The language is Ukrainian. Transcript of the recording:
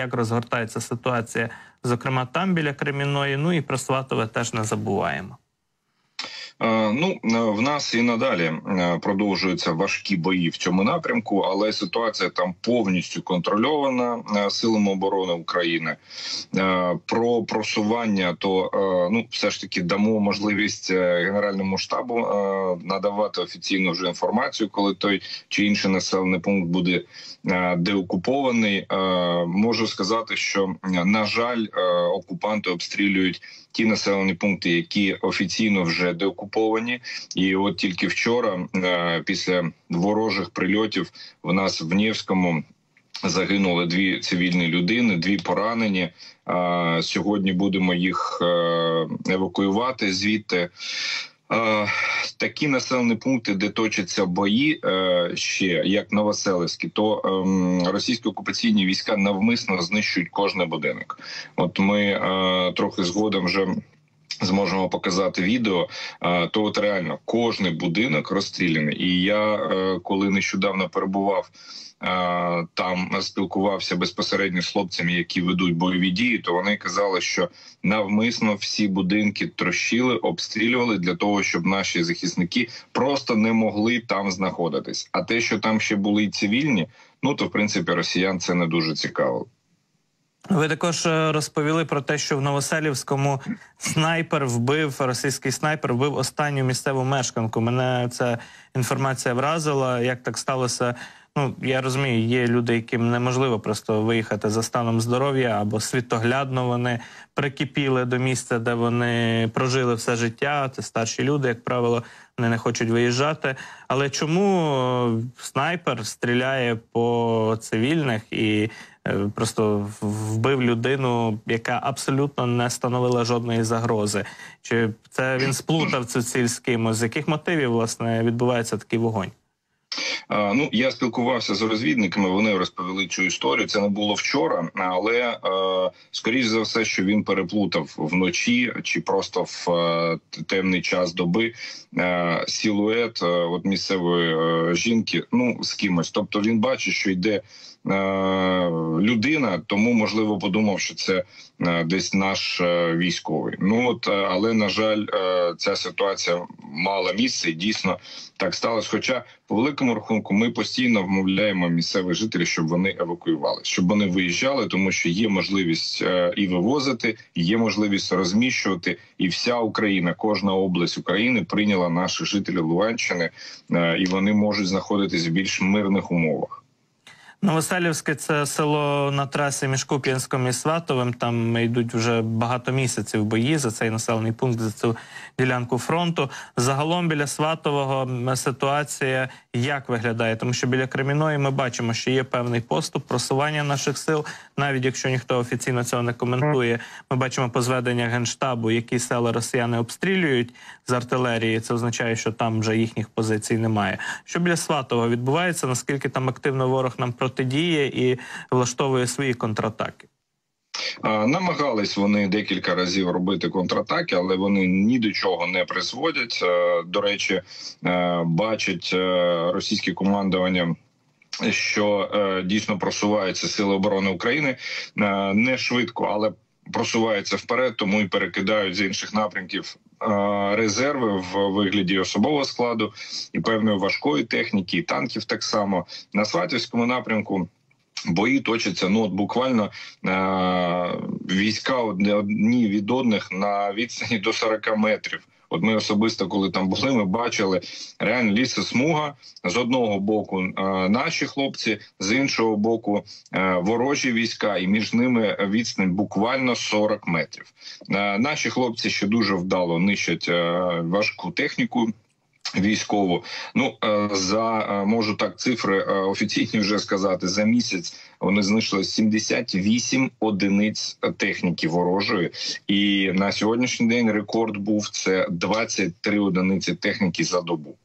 як розгортається ситуація, зокрема там біля Кремінної. Ну і про Сватове теж не забуваємо. Е, ну е, в нас і надалі е, продовжуються важкі бої в цьому напрямку, але ситуація там повністю контрольована силами оборони України. Про просування то ну все ж таки дамо можливість генеральному штабу надавати офіційну вже інформацію, коли той чи інший населений пункт буде деокупований. Можу сказати, що на жаль, окупанти обстрілюють ті населені пункти, які офіційно вже деокуповані, і от тільки вчора, е, після ворожих прильотів, в нас в Нєвському загинули дві цивільні людини, дві поранені. Сьогодні будемо їх е, евакуювати звідти. Такі населені пункти, де точаться бої е, ще як Новоселівські, то ем, російські окупаційні війська навмисно знищують кожний будинок. От ми е, трохи згодом вже. Зможемо показати відео, е, то от реально кожний будинок розстріляний. І я коли нещодавно перебував там спілкувався безпосередньо з хлопцями, які ведуть бойові дії, то вони казали, що навмисно всі будинки трощили, обстрілювали для того, щоб наші захисники просто не могли там знаходитись. А те, що там ще були і цивільні, ну то в принципі росіян це не дуже цікаво. Ви також е, розповіли про те, що в Новоселівському снайпер вбив російський снайпер вбив останню місцеву мешканку. Мене ця інформація вразила. Як так сталося? Ну я розумію, є люди, яким неможливо просто виїхати за станом здоров'я або світоглядно вони прикипіли до місця, де вони прожили все життя. Це старші люди, як правило, вони не хочуть виїжджати. Але чому снайпер стріляє по цивільних і е, просто вбив людину, яка абсолютно не становила жодної загрози? Чи це він сплутав цю ціль з кимось? З яких мотивів власне відбувається такий вогонь? Ну я спілкувався з розвідниками. Вони розповіли цю історію. Це не було вчора, але скоріш за все, що він переплутав вночі чи просто в е, темний час доби е, силует е, от місцевої жінки. Ну з кимось. Тобто він бачить, що йде людина, тому можливо подумав, що це десь наш військовий. Ну от але на жаль, ця ситуація мала місце і дійсно так сталося. Хоча по великому рахунку ми постійно вмовляємо місцевих жителів, щоб вони евакуювали, щоб вони виїжджали, тому що є можливість е, і вивозити, є можливість розміщувати, і вся Україна, кожна область України прийняла наших жителів Луганщини, е, і вони можуть знаходитись в більш мирних умовах. Новоселівське це село на трасі між Куп'янськом і Сватовим. Там йдуть вже багато місяців бої за цей населений пункт, за цю ділянку фронту. Загалом біля Сватового ситуація як виглядає, тому що біля Креміної ми бачимо, що є певний поступ просування наших сил, навіть якщо ніхто офіційно цього не коментує. Ми бачимо по зведеннях генштабу, які села росіяни обстрілюють з артилерії. Це означає, що там вже їхніх позицій немає. Що біля Сватового відбувається? Наскільки там активно ворог нам протидіє і влаштовує свої контратаки? Намагались вони декілька разів робити контратаки, але вони ні до чого не призводять. Е, до речі, бачить е, російське командування. Що дійсно просуваються сили оборони України не швидко, але просуваються вперед, тому і перекидають з інших напрямків резерви в вигляді особового складу і певної важкої техніки, і танків так само на Сватівському напрямку. Бої точаться ну от буквально е, війська одні від одних на відстані до 40 метрів. От ми особисто, коли там були, ми бачили реально лісосмуга з одного боку е, наші хлопці, з іншого боку е, ворожі війська, і між ними відстань буквально 40 метрів. Е, наші хлопці ще дуже вдало нищать важку техніку. Військову, ну е, за е, можу так цифри е, офіційні вже сказати за місяць. Вони знищили 78 одиниць техніки ворожої, і на сьогоднішній день рекорд був це 23 одиниці техніки за добу.